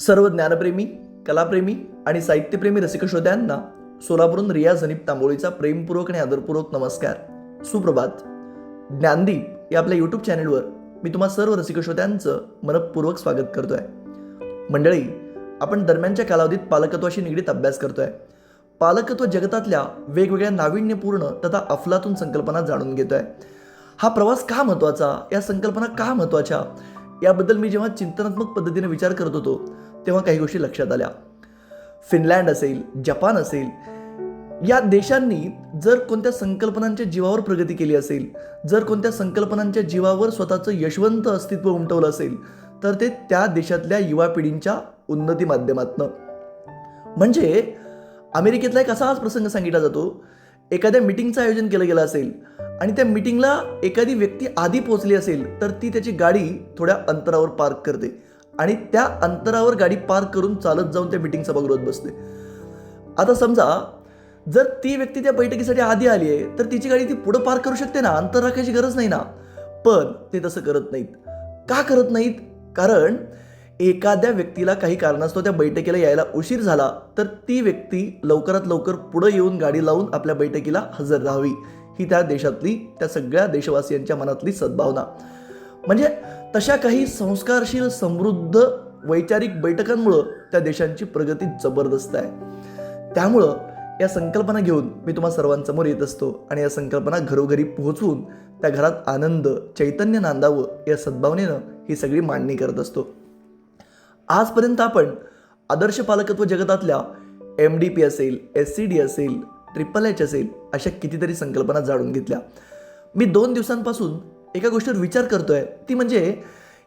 सर्व ज्ञानप्रेमी कलाप्रेमी आणि साहित्यप्रेमी रसिकश्रोत्यांना सोलापूरून रिया जनीप तांबोळीचा प्रेमपूर्वक आणि आदरपूर्वक नमस्कार. सुप्रभात. ज्ञानदीप या आपल्या यूट्यूब चॅनलवर मी तुम्हा सर्व रसिकश्रोत्यांचं मनपूर्वक स्वागत आहे मंडळी आपण दरम्यानच्या कालावधीत पालकत्वाशी निगडीत अभ्यास करतो आहे पालकत्व जगतातल्या वेगवेगळ्या नाविन्यपूर्ण तथा अफलातून संकल्पना जाणून घेतो आहे हा प्रवास का महत्त्वाचा या संकल्पना का महत्त्वाच्या याबद्दल मी जेव्हा चिंतनात्मक पद्धतीने विचार करत होतो तेव्हा काही गोष्टी लक्षात आल्या. फिनलँड असेल जपान असेल या देशांनी जर कोणत्या संकल्पनांच्या जीवावर प्रगती केली असेल जर कोणत्या संकल्पनांच्या जीवावर स्वतःचं यशवंत अस्तित्व उमटवलं असेल तर ते त्या देशातल्या युवा पिढींच्या उन्नती माध्यमातनं. म्हणजे अमेरिकेतला एक असाच प्रसंग सांगितला जातो. एखाद्या मिटिंगचं आयोजन केलं गेलं असेल आणि त्या मिटिंगला एखादी व्यक्ती आधी पोहोचली असेल तर ती त्याची गाडी थोड्या अंतरावर पार्क करते. आणि त्या अंतरावर गाडी पार्क करून चालत जाऊन त्या मिटिंग सभागृहात बसते. आता समजा जर ती व्यक्ती त्या बैठकीसाठी आधी आली आहे तर तिची गाडी ती पुढं पार्क करू शकते ना? अंतर राखायची गरज नाही ना? पण ते तसं करत नाहीत. का करत नाहीत? कारण एखाद्या व्यक्तीला काही कारणास्तव त्या बैठकीला यायला उशीर झाला तर ती व्यक्ती लवकरात लवकर पुढं येऊन गाडी लावून आपल्या बैठकीला हजर राहावी. ही त्या देशातली त्या सगळ्या देशवासियांच्या मनातली सद्भावना. म्हणजे तशा काही संस्कारशील समृद्ध वैचारिक बैठकांमुळं त्या देशांची प्रगती जबरदस्त आहे. त्यामुळं या संकल्पना घेऊन मी तुम्हा सर्वांसमोर येत असतो आणि या संकल्पना घरोघरी पोहोचवून त्या घरात आनंद चैतन्य नांदावं या सद्भावनेनं ही सगळी मांडणी करत असतो. आजपर्यंत आपण आदर्श पालकत्व जगतातल्या एम डी पी असेल एस सी डी असेल ट्रिपल एच असेल अशा कितीतरी संकल्पना जाणून घेतल्या. मी दोन दिवसांपासून एका गोष्टीवर विचार करतोय ती म्हणजे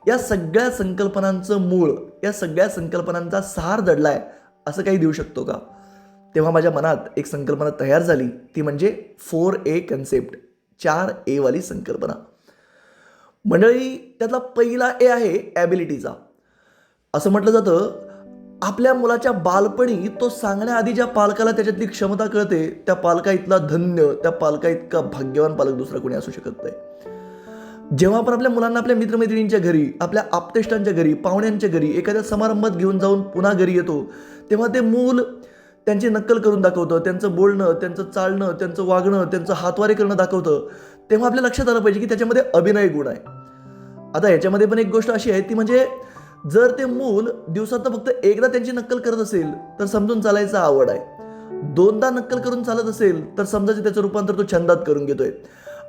या सगळ्या संकल्पनांचं मूळ या सगळ्या संकल्पनांचा सार दडलाय असं काही देऊ शकतो का? तेव्हा माझ्या मनात एक संकल्पना तयार झाली ती म्हणजे फोर ए कन्सेप्ट चार ए वाली संकल्पना. मंडळी त्यातला पहिला ए आहे ॲबिलिटीचा. असं म्हटलं जातं आपल्या मुलाच्या बालपणी तो सांगण्याआधी ज्या पालकाला त्याच्यातली क्षमता कळते त्या पालका इथला धन्य त्या पालका इतका भाग्यवान पालक दुसरा कोणी असू शकत नाही. जेव्हा आपण आपल्या मुलांना आपल्या मित्रमैत्रिणींच्या घरी आपल्या आपतेष्टांच्या घरी पाहुण्यांच्या घरी एखाद्या समारंभात घेऊन जाऊन पुन्हा घरी येतो तेव्हा ते मूल त्यांची नक्कल करून दाखवतं त्यांचं बोलणं त्यांचं चालणं त्यांचं वागणं त्यांचं हातवारे करणं दाखवतं तेव्हा आपल्या लक्षात आलं पाहिजे की त्याच्यामध्ये अभिनय गुण आहे. आता याच्यामध्ये पण एक गोष्ट अशी आहे ती म्हणजे जर ते मूल दिवसात फक्त एकदा त्यांची नक्कल करत असेल तर समजून चालायचा आवड आहे. दोनदा नक्कल करून चालत असेल तर समजायचं त्याचं रूपांतर तो छंदात करून घेतोय.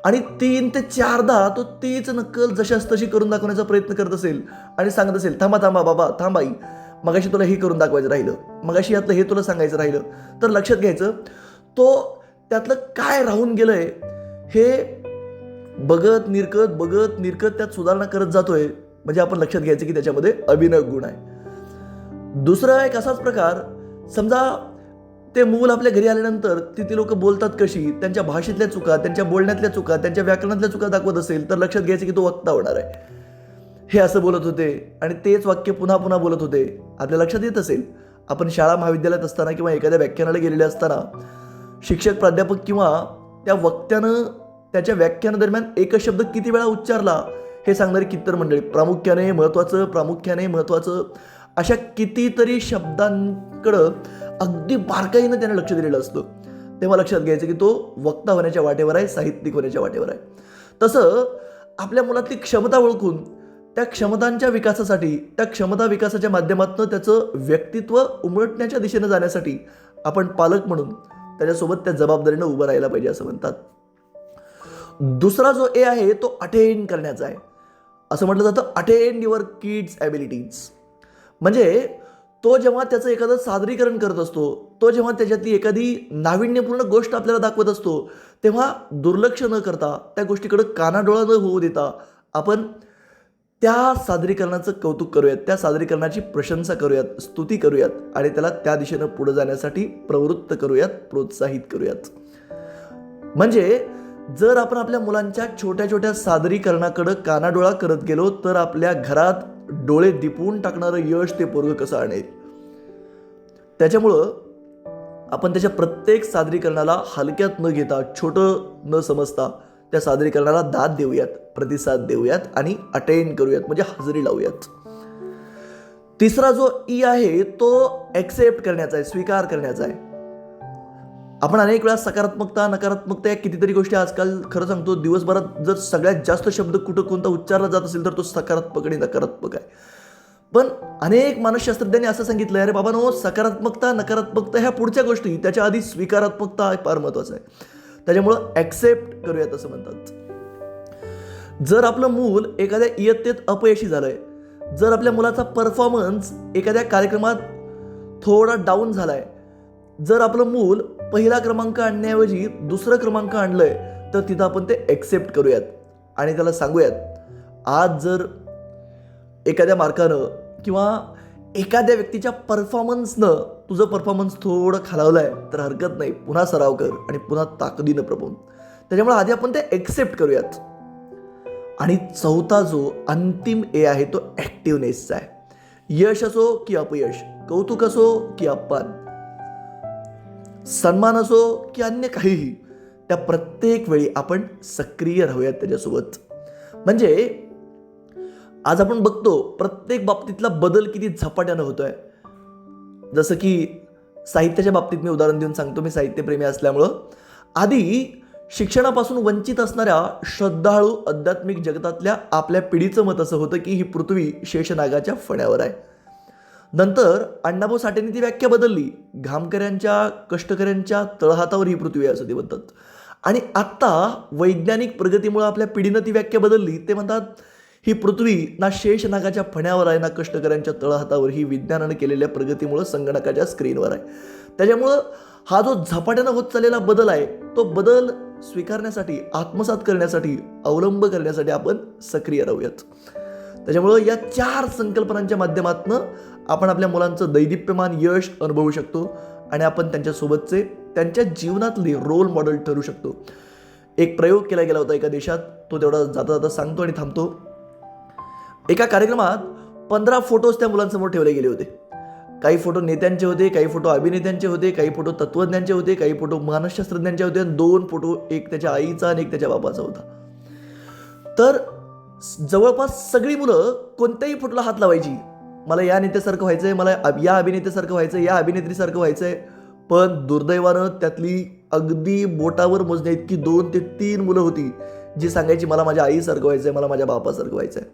आणि तीन ते चारदा तो तीच नक्कल जशाच तशी करून दाखवण्याचा प्रयत्न करत असेल आणि सांगत असेल थांबा थांबा बाबा थांबाई मगाशी तुला हे करून दाखवायचं राहिलं. मगाशी यातलं हे तुला सांगायचं राहिलं. तर लक्षात घ्यायचं तो त्यातलं काय राहून गेलंय हे बघत निरकत बघत निरकत त्यात सुधारणा करत जातोय. म्हणजे आपण लक्षात घ्यायचं की त्याच्यामध्ये अभिनय गुण आहे. दुसरा एक असाच प्रकार समजा ते मूल आपल्या घरी आल्यानंतर ती ती लोक बोलतात कशी त्यांच्या भाषेतल्या चुका त्यांच्या बोलण्यातल्या चुका त्यांच्या व्याकरणातल्या चुका दाखवत असेल तर लक्षात घ्यायचं की तो वक्ता होणार आहे. हे असं बोलत होते आणि तेच वाक्य पुन्हा पुन्हा बोलत होते. आपल्या लक्षात येत असेल आपण शाळा महाविद्यालयात असताना किंवा एखाद्या व्याख्यानाला गेलेले असताना शिक्षक प्राध्यापक किंवा त्या वक्त्यानं त्याच्या व्याख्यानादरम्यान एकच शब्द किती वेळा उच्चारला हे सांगणारी कित्तर मंडळी प्रामुख्याने महत्त्वाचं प्रामुख्याने महत्त्वाचं अशा कितीतरी शब्दांकडं अगदी बारकाईनं त्याने लक्ष दिलेलं असतं. तेव्हा लक्षात घ्यायचं की तो वक्ता होण्याच्या वाटेवर आहे साहित्यिक होण्याच्या वाटेवर आहे. तसं आपल्या मुलातली क्षमता ओळखून त्या क्षमतांच्या विकासासाठी त्या क्षमता विकासाच्या माध्यमातून त्याचं व्यक्तित्व उमटण्याच्या दिशेनं जाण्यासाठी आपण पालक म्हणून त्याच्यासोबत त्या जबाबदारीनं उभं राहायला पाहिजे असं म्हणतात. दुसरा जो ए आहे तो अटेन करण्याचा आहे. असं म्हटलं जातं अटेंड युअर किड्स ॲबिलिटीज म्हणजे तो जेव्हा त्याचं एखादं सादरीकरण करत असतो तो जेव्हा त्याच्यातली एखादी नाविन्यपूर्ण गोष्ट आपल्याला दाखवत असतो तेव्हा दुर्लक्ष न करता त्या गोष्टीकडं कानाडोळा न होऊ देता आपण त्या सादरीकरणाचं कौतुक करूयात त्या सादरीकरणाची प्रशंसा करूयात स्तुती करूयात आणि त्याला त्या दिशेनं पुढे जाण्यासाठी प्रवृत्त करूयात प्रोत्साहित करूयात. म्हणजे जर आपण आपल्या मुलांच्या छोट्या छोट्या सादरीकरणाकडं कानाडोळा करत गेलो तर आपल्या घरात डोळे दिपवून टाकणारं यश ते पोरग कसं आणेल? त्याच्यामुळं आपण त्याच्या प्रत्येक सादरीकरणाला हलक्यात न घेता छोटं न समजता त्या सादरीकरणाला दाद देऊयात प्रतिसाद देऊयात आणि अटेंड करूयात म्हणजे हजेरी लावूयात. तिसरा जो ई आहे तो ॲक्सेप्ट करण्याचा आहे स्वीकार करण्याचा आहे. आपण अनेक वेळा सकारात्मकता नकारात्मकता या कितीतरी गोष्टी आजकाल खरं सांगतो दिवसभरात जर सगळ्यात जास्त शब्द कुठं कोणता उच्चारला जात असेल तर तो सकारात्मक आणि नकारात्मक आहे. पण अनेक मानसशास्त्रज्ञांनी असं सांगितलं अरे बाबा नो सकारात्मकता नकारात्मकता ह्या पुढच्या गोष्टी त्याच्या आधी स्वीकारात्मकता फार महत्वाचं आहे. त्याच्यामुळं ॲक्सेप्ट करूयात असं म्हणतात. जर आपलं मूल एखाद्या इयत्तेत अपयशी झालंय जर आपल्या मुलाचा परफॉर्मन्स एखाद्या कार्यक्रमात थोडा डाऊन झालाय जर आपलं मूल पहिला क्रमांक आणण्याऐवजी दुसरं क्रमांक आणलंय तर तिथं आपण ते ॲक्सेप्ट करूयात. आणि त्याला सांगूयात आज जर एखाद्या मार्कानं किंवा एखाद्या व्यक्तीच्या परफॉर्मन्सनं तुझं परफॉर्मन्स थोडं खालावलं आहे तर हरकत नाही. पुन्हा सराव कर आणि पुन्हा ताकदीनं प्रभून त्याच्यामुळे आधी आपण ते ॲक्सेप्ट करूयात. आणि चौथा जो अंतिम ए आहे तो ॲक्टिवनेसचा आहे. यश असो की अपयश कौतुक असो की अपमान. सन्मान असो की अन्य काहीही त्या प्रत्येक वेळी आपण सक्रिय राहूयात त्याच्यासोबत. म्हणजे आज आपण बघतो प्रत्येक बाबतीतला बदल किती झपाट्यानं होतोय. जसं की साहित्याच्या बाबतीत मी उदाहरण देऊन सांगतो मी साहित्यप्रेमी असल्यामुळं. आधी शिक्षणापासून वंचित असणाऱ्या श्रद्धाळू आध्यात्मिक जगतातल्या आपल्या पिढीचं मत असं होतं की ही पृथ्वी शेषनागाच्या फण्यावर आहे. नंतर अण्णाभाऊ साठेंनी ती व्याख्या बदलली. घामकऱ्यांच्या कष्टकऱ्यांच्या तळहातावर ही पृथ्वी आहे असं ते म्हणतात. आणि आत्ता वैज्ञानिक प्रगतीमुळे आपल्या पिढीनं ती व्याख्या बदलली. ते म्हणतात ही पृथ्वी ना शेष नागाच्या फण्यावर आहे ना कष्टकऱ्यांच्या तळहातावर. ही विज्ञानानं केलेल्या प्रगतीमुळं संगणकाच्या स्क्रीनवर आहे. त्याच्यामुळं हा जो झपाट्यानं होत चाललेला बदल आहे तो बदल स्वीकारण्यासाठी आत्मसात करण्यासाठी अवलंब करण्यासाठी आपण सक्रिय राहूयात. त्याच्यामुळं या चार संकल्पनांच्या माध्यमातून आपण आपल्या मुलांचं दैदिप्यमान यश अनुभवू शकतो आणि आपण त्यांच्यासोबतचे त्यांच्या जीवनातले रोल मॉडेल ठरू शकतो. एक प्रयोग केला गेला होता एका देशात तो तेवढा जाता जाता सांगतो आणि थांबतो. एका कार्यक्रमात पंधरा फोटोज त्या मुलांसमोर ठेवले गेले होते. काही फोटो नेत्यांचे होते काही फोटो अभिनेत्यांचे होते काही फोटो तत्वज्ञांचे होते काही फोटो मानसशास्त्रज्ञांचे होते आणि दोन फोटो एक त्याच्या आईचा आणि एक त्याच्या बापाचा होता. तर जवळपास सगळी मुलं कोणत्याही फोटोला हात लावायची. मला या नेत्यासारखं आहे मला या अभिनेत्यासारखं आहे या अभिनेत्रीसारखं व्हायचं आहे पण दुर्दैवानं त्यातली अगदी बोटावर मोजण्या इतकी दोन ते तीन मुलं होती जी सांगायची मला माझ्या आईसारखं व्हायचं आहे मला माझ्या बापासारखं व्हायचं आहे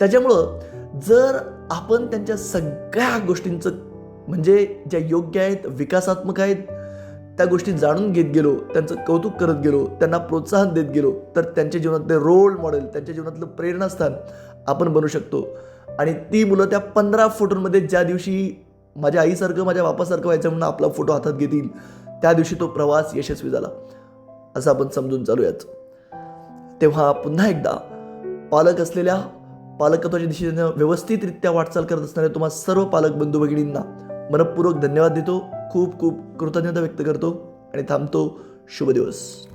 त्याच्यामुळं जर आपण त्यांच्या सगळ्या गोष्टींचं म्हणजे ज्या योग्य आहेत विकासात्मक आहेत त्या गोष्टी जाणून घेत गेलो त्यांचं कौतुक करत गेलो त्यांना प्रोत्साहन देत गेलो तर त्यांच्या जीवनातले रोल मॉडेल त्यांच्या जीवनातलं प्रेरणास्थान आपण बनू शकतो. आणि ती मुलं त्या पंधरा फोटोंमध्ये ज्या दिवशी माझ्या आईसारखं माझ्या बापासारखं व्हायचं म्हणून आपला फोटो हातात घेतील त्या दिवशी तो प्रवास यशस्वी झाला. असं आपण समजून चालूयात. तेव्हा पुन्हा एकदा पालक असलेल्या पालकत्वाच्या दिशेनं व्यवस्थितरित्या वाटचाल करत असणाऱ्या तुम्हा सर्व पालक बंधू भगिनींना मनपूर्वक धन्यवाद देतो. खूप खूप कृतज्ञता व्यक्त करतो आणि थांबतो. शुभ दिवस.